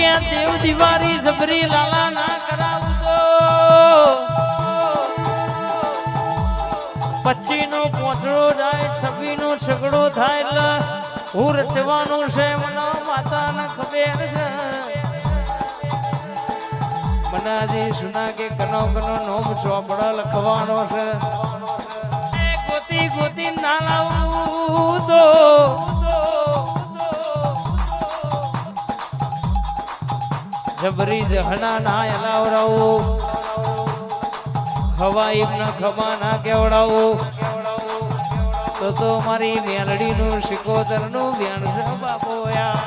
કે દેવ દિવારી જબરી લાલા ના કરાવું તો પછી નો પોતળો જાય છબી નો છગડો થાય, એટલે હું રચવાનું છે, મને માતા ને ખબર છે. મને હજી સુના કે કનો કનો નોમ ચોપડા લખવાનો છે. ગોતી ગોતી ના તો જબરી જહના ના હલાવરાવું હવાઈ ના ખમા ના કેવડાવો. તો તો મારી મેલડી નું શિકોતરનું ધ્યાન છે બાપોયા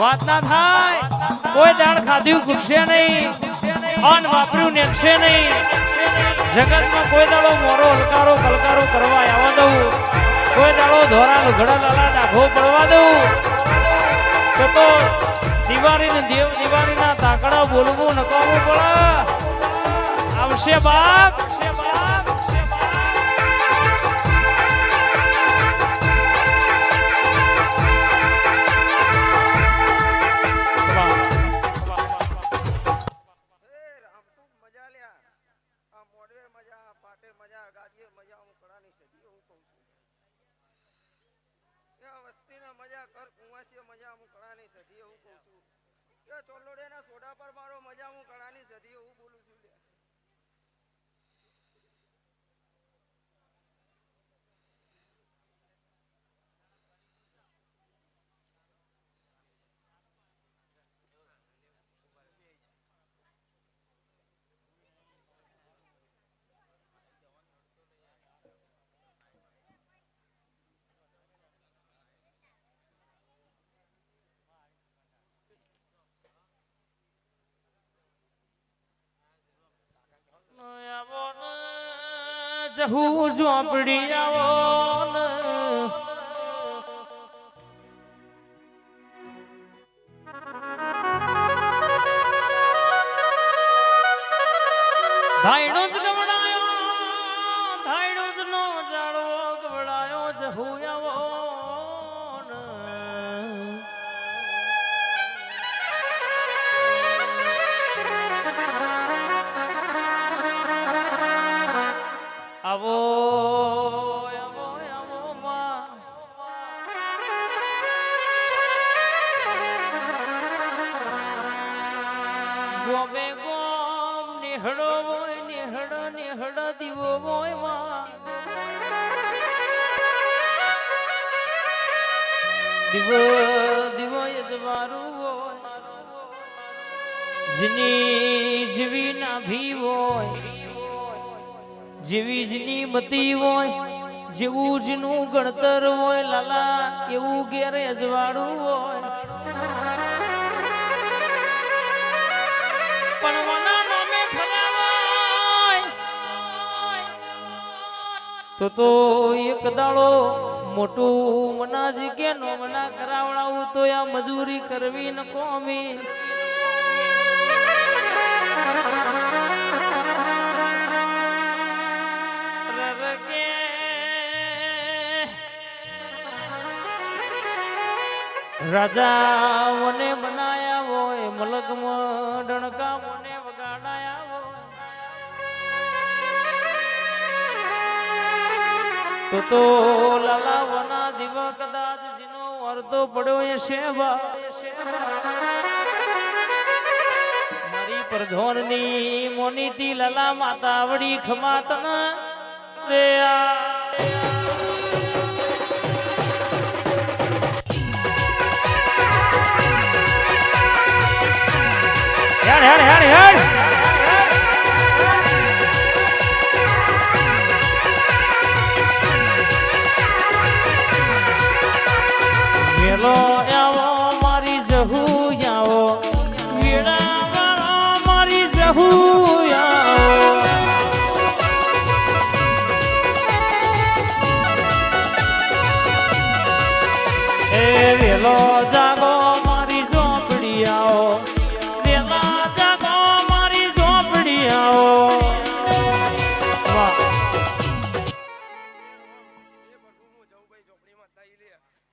વાત ના થાય. કોઈ દાળ ખાધ્યું ખૂટશે નહીં. અન વાપર્યું નેકશે નહીં. જગતમાં કોઈ દાડો મોરો હલકારો કલકારો કરવા આવવા દઉં. કોઈ દાડો ધોરા લુગડા લાલા ડાઘો પડવા દઉં. દિવાળી ને દેવ દિવાળી ના તાકડા બોલવું નકામું પડે. આવશે બાપ. આ વસ્તીને મજા કર કુંવાસીએ મજા હું કળાની સધી હું કહું છું. ચોલોડે ચોલોડિયાના સોડા પર મારો મજા હું કળાની સધી હું બોલું છું આવો ને જહુ ઝોપડી આવો ને ધાયણો જ ગોમે ગોમ નિહળો હોય, નિહળ નિહળ દીવો હોયમાં. દીવો દીવો યજવારું હોય. જની જીવી નાભી હોય. જેવી જની મતી હોય, જેવું જનું ગણતર હોય, લાલા, એવું ઘેર અજવાળું હોય. તો તો એક દાડો મોટું મનાજી કે નો મના કરાવડાવું તો આ મજૂરી કરવી ન કોમી. રાજાઓને બનાયા હોય મલક મડણકા વગાડાયા તો તો લાલાવના દીવા કદાચ જીનો વર્તો પડ્યો એ સેવા મારી પ્રધોરની મોનીતી લલા માતા આવડી ખમાતના રે આ હેડ હેડ. Lord.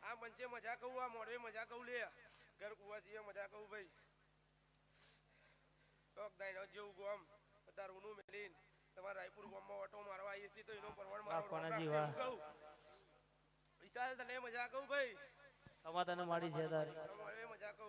આ મંચે મજા કહું આ મોડવે મજા કહું લે. ઘર કુવાસીએ મજા કહું ભાઈ. ટોક દાઈનો જેવું ગોમ તાર ઉનું મેલીન. તમારા રાયપુર ગોમમાં ઓટો મારવા આવીએ છીએ તો એનો પરવડ મારવા કહું. વિશાલ તને મજા કહું ભાઈ? અમા તને મારી છે તારી. મજા કહું